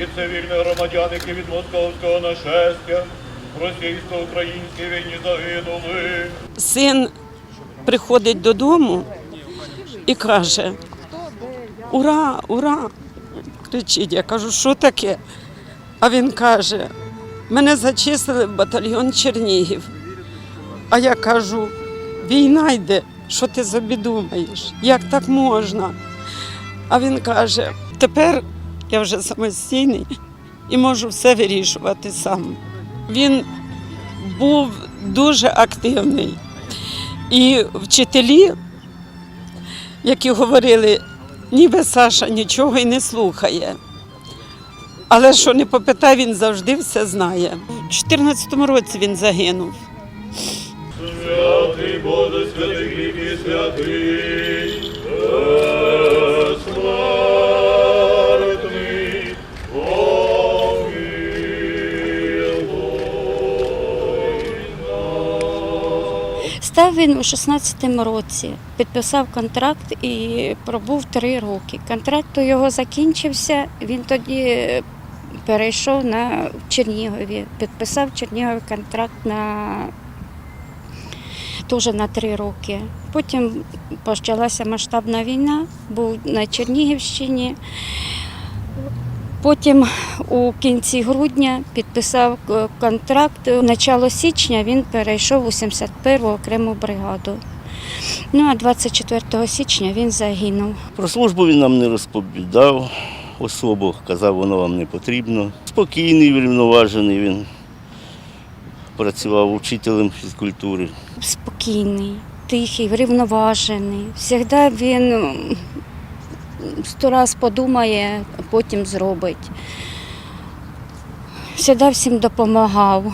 І цивільних громадян, які від московського нашестя в російсько-українській війні загинули. син приходить додому і каже: Ура, ура! кричить. Я кажу, що таке? А він каже: мене зачислили в батальйон Чернігів. А я кажу, війна йде, що ти собі? Як так можна? А він каже: тепер я вже самостійний і можу все вирішувати сам. Він був дуже активний. І вчителі, які говорили, ніби Саша нічого і не слухає. Але що не попитай, він завжди все знає. У 2014 році він загинув. Святий Боже, святий святий, Став він у 16-му році, підписав контракт і пробув три роки. Контракт у його закінчився, він тоді перейшов на Чернігові, підписав в Чернігові контракт на теж на три роки. Потім почалася масштабна війна, був на Чернігівщині. Потім у кінці грудня підписав е, контракт. Начало січня він перейшов у 71-му окрему бригаду. Ну а 24 січня він загинув. Про службу він нам не розповідав особо, казав, воно вам не потрібно. Спокійний, врівноважений він. Працював учителем фізкультури. Спокійний, тихий, врівноважений. Завжди він сто раз подумає, потім зробить. Завжди всім допомагав.